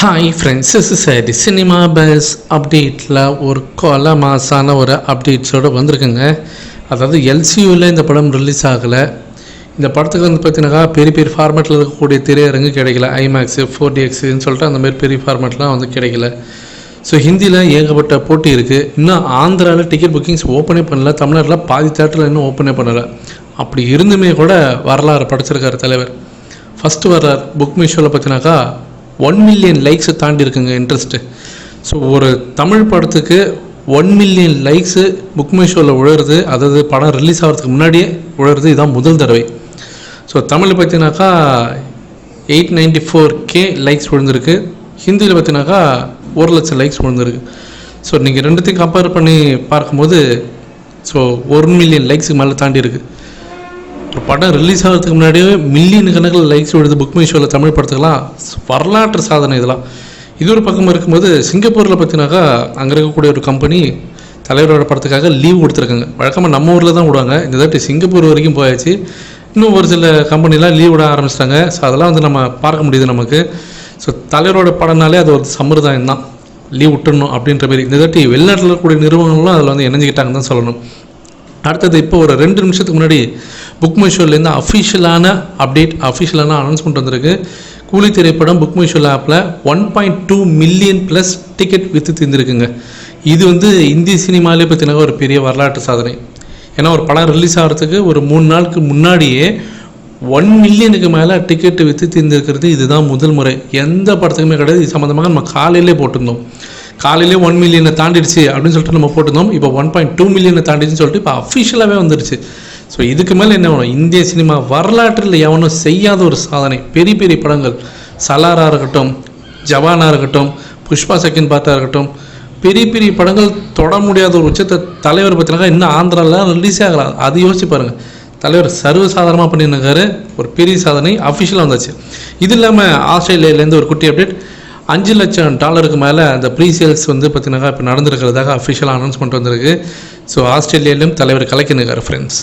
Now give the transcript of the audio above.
Hi friends is சரி cinema buzz அப்டேட்டில் ஒரு கொலை மாசான ஒரு அப்டேட்ஸோடு வந்திருக்குங்க. அதாவது எல்சியூவில் இந்த படம் ரிலீஸ் ஆகலை. இந்த படத்துக்கு வந்து பார்த்தீங்கன்னா பெரிய பெரிய ஃபார்மேட்டில் இருக்கக்கூடிய திரையரங்கு கிடைக்கல. ஐமேக்ஸு ஃபோர் டிஎக்ஸுன்னு சொல்லிட்டு அந்த மாதிரி பெரிய ஃபார்மேட்லாம் வந்து கிடைக்கல. ஸோ ஹிந்தியில் ஏகப்பட்ட போட்டி இருக்குது இன்னும் ஆந்திராவில் டிக்கெட் புக்கிங்ஸ் ஓப்பனே பண்ணல. தமிழ்நாட்டில் பாதி தேட்டரில் இன்னும் ஓப்பனே பண்ணலை. அப்படி இருந்துமே கூட வரலாறு படைச்சிருக்காரு தலைவர். ஃபஸ்ட்டு வர்றார் புக் மீஷோவில் பார்த்தினாக்கா ஒன் மில்லியன் லைக்ஸை தாண்டி இருக்குங்க இன்ட்ரெஸ்ட்டு ஸோ ஒரு தமிழ் படத்துக்கு ஒன் மில்லியன் லைக்ஸு புக் மீஷோவில் விழுறது அதாவது படம் ரிலீஸ் ஆகிறதுக்கு முன்னாடியே விழுறது இதுதான் முதல் தடவை. ஸோ தமிழ் பார்த்தீங்கன்னாக்கா eight ninety four K likes விழுந்திருக்கு ஹிந்தியில் பார்த்தீங்கன்னாக்கா ஒரு லட்சம் லைக்ஸ் விழுந்திருக்கு ஸோ நீங்கள் ரெண்டுத்தையும் கம்பேர் பண்ணி பார்க்கும்போது ஸோ ஒரு மில்லியன் லைக்ஸுக்கு மேலே தாண்டி இருக்குது படம் ரிலீஸ் ஆகிறதுக்கு முன்னாடியே மில்லியன் கணக்கில் லைக்ஸ் விழுது புக் மைஷோவில் தமிழ் படத்துக்கெல்லாம் வரலாற்று சாதனை இதெல்லாம். இது ஒரு பக்கம் இருக்கும்போது சிங்கப்பூரில் பார்த்தீங்கன்னாக்கா அங்கே இருக்கக்கூடிய ஒரு கம்பெனி தலைவரோட படத்துக்காக லீவ் கொடுத்துருக்காங்க. வழக்கமாக நம்ம ஊரில் தான் விடுவாங்க. இந்த தாட்டி சிங்கப்பூர் வரைக்கும் போயாச்சு. இன்னும் ஒரு சில கம்பெனிலாம் லீவ் விட ஆரம்பிச்சிட்டாங்க. ஸோ அதெல்லாம் வந்து நம்ம பார்க்க முடியுது நமக்கு. ஸோ தலைவரோட படம்னாலே அது ஒரு சம்பிரதாயம் தான். லீவ் விட்டுடணும் அப்படின்ற மாதிரி. இந்த தாட்டி வெளிநாட்டில் இருக்கக்கூடிய நிறுவனங்களும் அதில் வந்து இணைஞ்சிக்கிட்டாங்கன்னு தான் சொல்லணும். அடுத்தது இப்போ ஒரு ரெண்டு நிமிஷத்துக்கு முன்னாடி புக் மை ஷோலேருந்து அஃபிஷியலான அப்டேட் அஃபிஷியலான அனௌன்ஸ்மெண்ட் வந்திருக்கு. கூலி திரைப்படம் புக் மை ஆப்பில் one point two million plus ticket விற்று தீர்ந்துருக்குங்க. இது வந்து இந்திய சினிமாவிலே பார்த்தீங்கன்னா ஒரு பெரிய வரலாற்று சாதனை. ஏன்னா ஒரு படம் ரிலீஸ் ஆகிறதுக்கு ஒரு மூணு நாளுக்கு முன்னாடியே ஒன் மில்லியனுக்கு மேலே டிக்கெட் விற்று தீர்ந்துருக்கிறது இதுதான் முதல் முறை. எந்த படத்துக்குமே கிடையாது. இது சம்மந்தமாக நம்ம காலையிலே போட்டிருந்தோம். காலையிலே ஒன் மில்லியனை தாண்டிடுச்சு அப்படின்னு சொல்லிட்டு நம்ம போட்டிருந்தோம். இப்போ ஒன் பாயிண்ட் டூ மில்லியனை தாண்டிடுச்சுன்னு சொல்லிட்டு இப்போ அஃபிஷியலாகவே வந்துடுச்சு ஸோ இதுக்கு மேலே என்ன வேணும்? இந்திய சினிமா வரலாற்றில் எவனும் செய்யாத ஒரு சாதனை. பெரிய பெரிய படங்கள். சலாராக இருக்கட்டும் ஜவானாக இருக்கட்டும் புஷ்பா செகண்ட் பார்ட்டாக இருக்கட்டும். பெரிய பெரிய படங்கள் தொட முடியாத ஒரு உச்சத்தை தலைவர் பற்றினாக்கா இன்னும் ஆந்திராவில் ரிலீஸே ஆகலாம் அது யோசிச்சு பாருங்கள் தலைவர் சர்வசாதாரணமாக பண்ணியிருக்காரு ஒரு பெரிய சாதனை அஃபிஷியலாக வந்தாச்சு. இது இல்லாமல் ஆஸ்திரேலியாவிலேருந்து ஒரு குட்டி அப்டேட் அஞ்சு லட்சம் டாலருக்கு மேலே அந்த ப்ரீ சேல்ஸ் வந்து பார்த்தீங்கன்னா இப்போ நடந்திருக்கிறதாக அஃபிஷியலாக அனௌன்ஸ்மெண்ட் வந்திருக்கு. ஸோ ஆஸ்திரேலியாவிலும் தலைவர் கலக்கினுக்கார் ஃப்ரெண்ட்ஸ்